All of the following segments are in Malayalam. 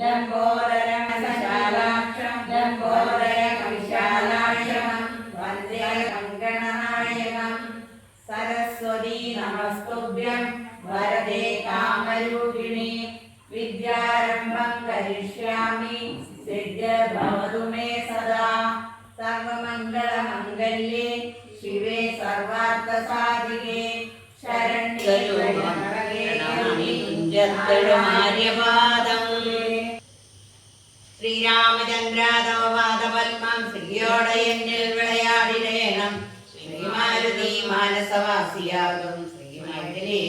లంబోదరం విశాలాక్షం లంబోదరం విశాలాక్షం వందే కంగణనాయకం సరస్వతీ నమస్తుభ్యం వరదే కామరూపిణి విద్యారంభం కరిష్యామి సిద్ధ్యభవతు మే കുഞ്ചത്തഴുമാര്യപാദം ശ്രീരാമചന്ദ്രാതവപാദപത്മം ശ്രീയോടെ എന്നിൽ വിളയാടിനേണം. ശ്രീമാരുതി മാനസവാസിയാകും. ശ്രീമൈഥിലി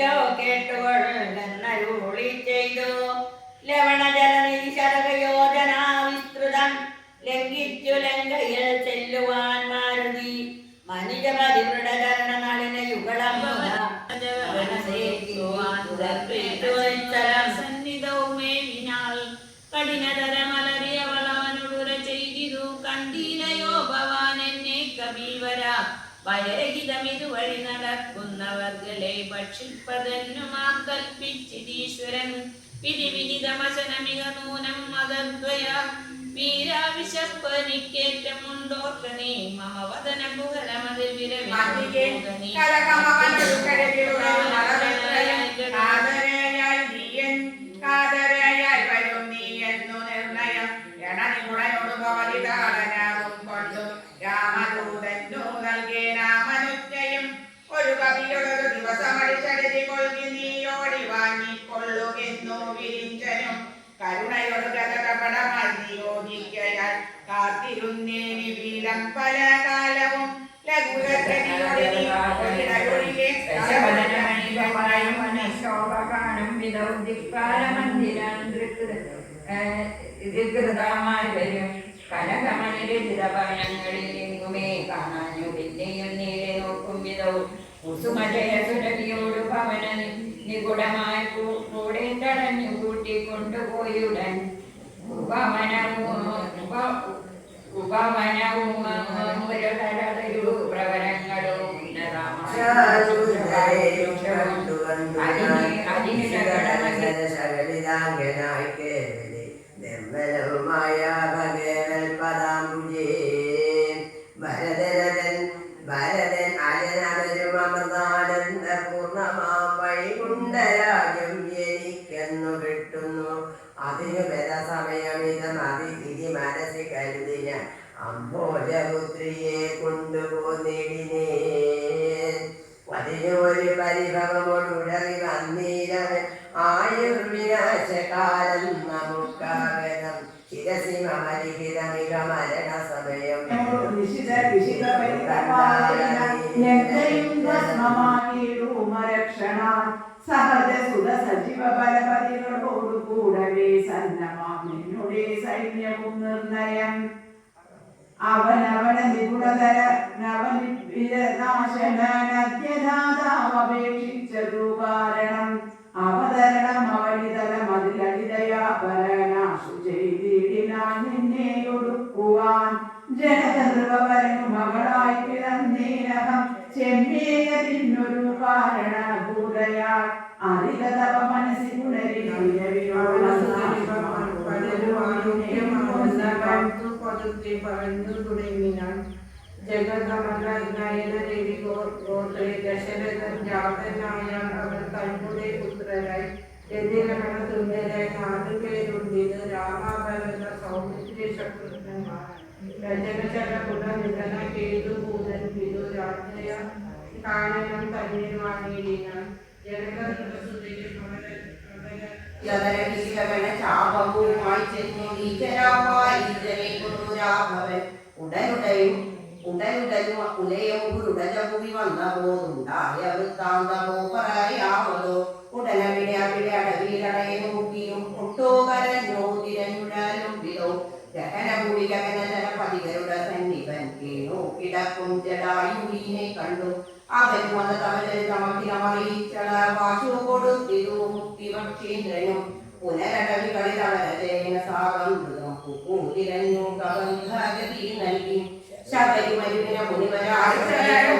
എങ്കിലോ കേട്ടുകൊള്ളെന്നരുളി ചെയ്തു. വിസ്തൃതം ലംഘിച്ചു ലങ്കയിൽ ചെല്ലുവാൻ മാരുതി. മനുജപതിവൃട ചരണനളിന യുഗളം കണ്ടീലയോ ഭവാൻ എന്നെ കബീവര ഭയരഹിതമിതു വഴി നടക്കുന്നവർകളെ ഭക്ഷിപ്പതന്നുമാ കൽപ്പിച്ചിരീശ്വരൻ വിധി വിഹിതമശനമിക നൂനം മതദ്വയ വീരാവിശപ്പനിക്കേറ്റമുണ്ടോർക്കണേ മമ വദന കുഹരമതിൽ മതിയെ വാങ്ങിക്കൊള്ളുകെന്നു വിരിഞ്ചനും കരുണയോട് ഗതകപടമായി നിയോഗിക്കയാൽ കാത്തിരുന്നേനി വീരം പല കാലവും ലഘുരജനിയോടെ നീ ഒരിടയൊഴികെ ശോഭകാണം വികൃതമായി വരും. കനകമണിരചിതഭയങ്ങളിൽ എങ്ങുമേ കാണാനുമില്ല പിന്നെയും നേരെ നോക്കും വിധവും കുസുമജയ സുരഭിയോട് ഭവന നിഗുഢമായി കൂ- കൂടെ തടഞ്ഞു കൂട്ടി കൊണ്ടുപോയുടൻ ഉപമനവും ഉപമനവും പ്രവരങ്ങളും അതിന് അതിന് നിർമ്മലവുമായ കൊണ്ടുപോന്നിടിനേ അതിനൊരു പരിഭവമൊടുടറി വന്നീരവൻ. ആയുർവിനാശകാലം നമുക്കാകണം. ശിരസി മമലിഹിതമിക മരണ സമയം സഹജ സുത സജീവ ബലപതികളോടു കൂടവേ സന്നമാം. നിന്നുടെ സൈന്യവും നിർണയം. അവനവന നിപുണതര നവനിനാശനദ്യനാഥാവപേക്ഷിച്ചതു കാരണം അവതരണം അവനിതല മതിലടിതയാ പരനാശു ചെയ്തിടിനാൻ നിന്നെ ഒടുക്കുവാൻ ജനതൃവരനു മകളായി പിറന്നേനകം ചെമ്മേയതിനൊരു കാരണഭൂതയാൾ അറിത തവ മനസ്സിൽ പുനരി ജഗതമലനയനദേവി ഗോത്രേ ദശരഥൻ ജാതനായ അവർ തങ്ങളുടെ പുത്രരായി എന്തിനാണ് തുല്യരായി നാലു രാമാഭരണ സൗമിത്രി ശത്രുഘ്നന്മാർ. രജകചര പുനർനിധന കേതു ഭൂതൻ വിദു രാജ്ഞയ. തന്നെ വാങ്ങിയിടിനാൻ. ജനകസുതയെ യവരവീരവന ചാപവുമായി ചെന്നു നീചരാമായി ഈശ്വരനെ കൊണ്ടു രാഘവൻ ഉടനുടയും ഉടനുടനും ഉലയും ഉടജഭൂമി വന്ന പോതുണ്ടായ വൃത്താന്തമോ പറയാമതോ അവൻ വന്ന തമചരിതമറിയിച്ചള വാശു കൊടുത്തിരു മുക്തി പക്ഷീന്ദ്രനും പുനരടവികളിൽ അവരജയന സാഗം മൃഗം പൂതിരഞ്ഞു കബന്ധഗതി നൽകി ശബരിമരുവിന മുനിവരാഴ്ചവൻ